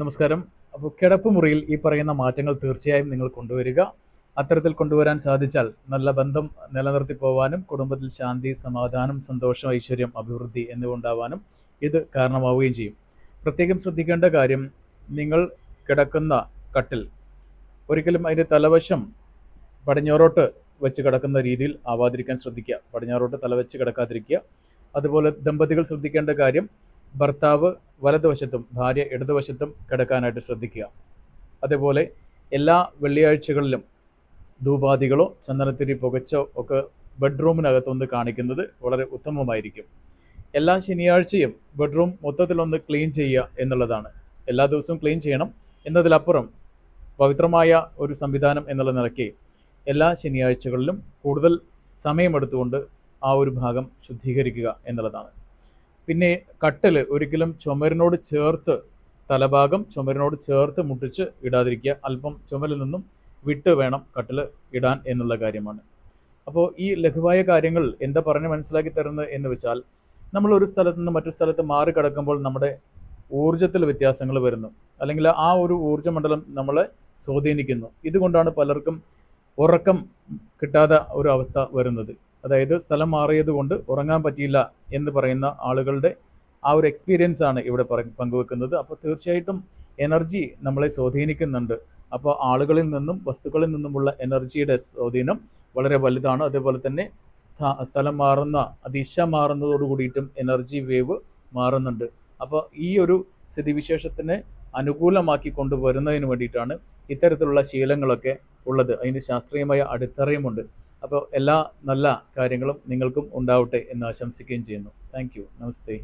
നമസ്കാരം. അപ്പോൾ കിടപ്പ് മുറിയിൽ ഈ പറയുന്ന മാറ്റങ്ങൾ തീർച്ചയായും നിങ്ങൾ കൊണ്ടുവരിക. അത്തരത്തിൽ കൊണ്ടുവരാൻ സാധിച്ചാൽ നല്ല ബന്ധം നിലനിർത്തി പോവാനും കുടുംബത്തിൽ ശാന്തി സമാധാനം സന്തോഷം ഐശ്വര്യം അഭിവൃദ്ധി എന്നിവ ഉണ്ടാവാനും ഇത് കാരണമാവുകയും ചെയ്യും. പ്രത്യേകം ശ്രദ്ധിക്കേണ്ട കാര്യം നിങ്ങൾ കിടക്കുന്ന കട്ടിൽ ഒരിക്കലും അതിന്റെ തലവശം പടിഞ്ഞാറോട്ട് വെച്ച് കിടക്കുന്ന രീതിയിൽ ആവാതിരിക്കാൻ ശ്രദ്ധിക്കുക. പടിഞ്ഞാറോട്ട് തലവെച്ച് കിടക്കാതിരിക്കുക. അതുപോലെ ദമ്പതികൾ ശ്രദ്ധിക്കേണ്ട കാര്യം ഭർത്താവ് വലതുവശത്തും ഭാര്യ ഇടതുവശത്തും കിടക്കാനായിട്ട് ശ്രദ്ധിക്കുക. അതേപോലെ എല്ലാ വെള്ളിയാഴ്ചകളിലും ധൂപാദികളോ ചന്ദനത്തിരി പുകച്ചോ ഒക്കെ ബെഡ്റൂമിനകത്തൊന്ന് കാണിക്കുന്നത് വളരെ ഉത്തമമായിരിക്കും. എല്ലാ ശനിയാഴ്ചയും ബെഡ്റൂം മൊത്തത്തിലൊന്ന് ക്ലീൻ ചെയ്യുക എന്നുള്ളതാണ്. എല്ലാ ദിവസവും ക്ലീൻ ചെയ്യണം എന്നതിലപ്പുറം പവിത്രമായ ഒരു സംവിധാനം എന്നുള്ള നിലയ്ക്ക് എല്ലാ ശനിയാഴ്ചകളിലും കൂടുതൽ സമയമെടുത്തുകൊണ്ട് ആ ഒരു ഭാഗം ശുദ്ധീകരിക്കുക എന്നുള്ളതാണ്. പിന്നെ കട്ടിൽ ഒരിക്കലും ചുമരിനോട് ചേർത്ത് തലഭാഗം ചുമരിനോട് ചേർത്ത് മുട്ടിച്ച് ഇടാതിരിക്കുക. അല്പം ചുമരിൽ നിന്നും വിട്ട് വേണം കട്ടിൽ ഇടാൻ എന്നുള്ള കാര്യമാണ്. അപ്പോൾ ഈ ലഘുവായ കാര്യങ്ങൾ എന്താ പറഞ്ഞ് മനസ്സിലാക്കി തരുന്നത് എന്ന് വെച്ചാൽ നമ്മൾ ഒരു സ്ഥലത്ത് നിന്ന് മറ്റു സ്ഥലത്ത് മാറി കിടക്കുമ്പോൾ നമ്മുടെ ഊർജത്തിൽ വ്യത്യാസങ്ങൾ വരുന്നു. അല്ലെങ്കിൽ ആ ഒരു ഊർജമണ്ഡലം നമ്മളെ സ്വാധീനിക്കുന്നു. ഇതുകൊണ്ടാണ് പലർക്കും ഉറക്കം കിട്ടാത്ത ഒരു അവസ്ഥ വരുന്നത്. അതായത് സ്ഥലം മാറിയത് കൊണ്ട് ഉറങ്ങാൻ പറ്റിയില്ല എന്ന് പറയുന്ന ആളുകളുടെ ആ ഒരു എക്സ്പീരിയൻസ് ആണ് ഇവിടെ പങ്കുവെക്കുന്നത്. അപ്പോൾ തീർച്ചയായിട്ടും എനർജി നമ്മളെ സ്വാധീനിക്കുന്നുണ്ട്. അപ്പോൾ ആളുകളിൽ നിന്നും വസ്തുക്കളിൽ നിന്നുമുള്ള എനർജിയുടെ സ്വാധീനം വളരെ വലുതാണ്. അതേപോലെ തന്നെ സ്ഥലം മാറുന്ന ദിശ മാറുന്നതോട് കൂടിയിട്ടും എനർജി വേവ് മാറുന്നുണ്ട്. അപ്പോൾ ഈ ഒരു സ്ഥിതിവിശേഷത്തിനെ അനുകൂലമാക്കി കൊണ്ടുവരുന്നതിന് വേണ്ടിയിട്ടാണ് ഇത്തരത്തിലുള്ള ശീലങ്ങളൊക്കെ ഉള്ളത്. അതിന് ശാസ്ത്രീയമായ അടിത്തറയുമുണ്ട്. അപ്പോൾ എല്ലാ നല്ല കാര്യങ്ങളും നിങ്ങൾക്കും ഉണ്ടാവട്ടെ എന്ന് ആശംസിക്കുകയും ചെയ്യുന്നു. താങ്ക് നമസ്തേ.